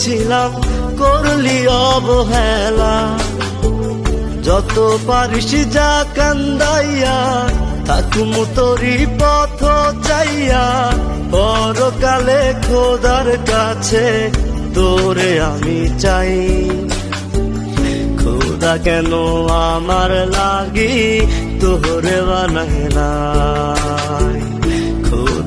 ছিলাম করলি অবহেলা। যত পারিস যা কান্দাইয়া, থাকুম তোরি পথ চাইয়া। পরকালে খোদার কাছে তোরে আমি চাই। খোদা কেন আমার লাগি, তোরে বানাই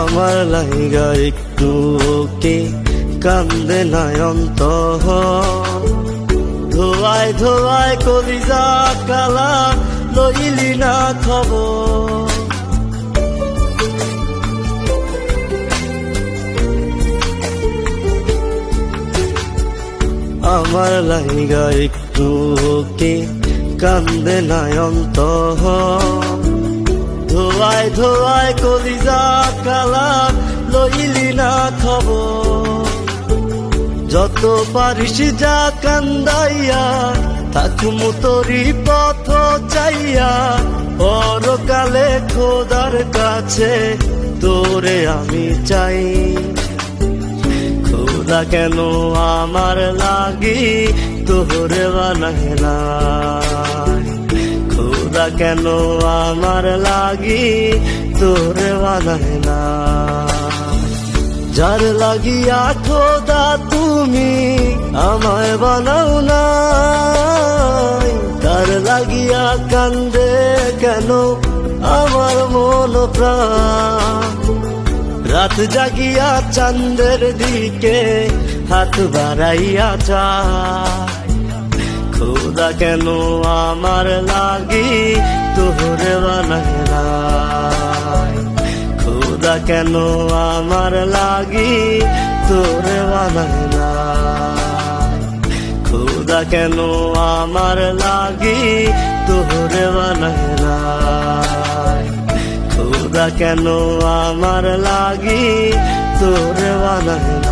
আমার লাইগা একটু ওকে কান্দে নয়ন্ত ধোয়ায় ধোয়ায় কলিজা কালা লইলি না খবর। আমার লাইগা একটু ওকে কান্দে নয়ন্ত ধোয়ায় ধোয়ায় কলিজা কালা লইলি না খবর। যত পারিস যা কান্দাইয়া, থাকুম তোরি পথ চাইয়া। পরকালে খোদার কাছে তোরে আমি চাই। খোদা কেন আমার লাগি, তোরে বানাইলাই খোদা কেন আমার লাগি? তোরে না। যার লাগিয়া খোদা তুমি আমায় বানাও না তার লাগিয়া কান্দে কেন আমার মন রাত জাগিয়া চাঁদের দিকে হাত বাড়াইয়া চায় খোদা কেন আমার লাগি? তোরে বানাইলাই খোদা কেন আমার লাগি? তোরে বানাইলাই খোদা কেন আমার লাগি? তোরে বানাইলাই খোদা কেন আমার লাগি? তোরে বানাইলাই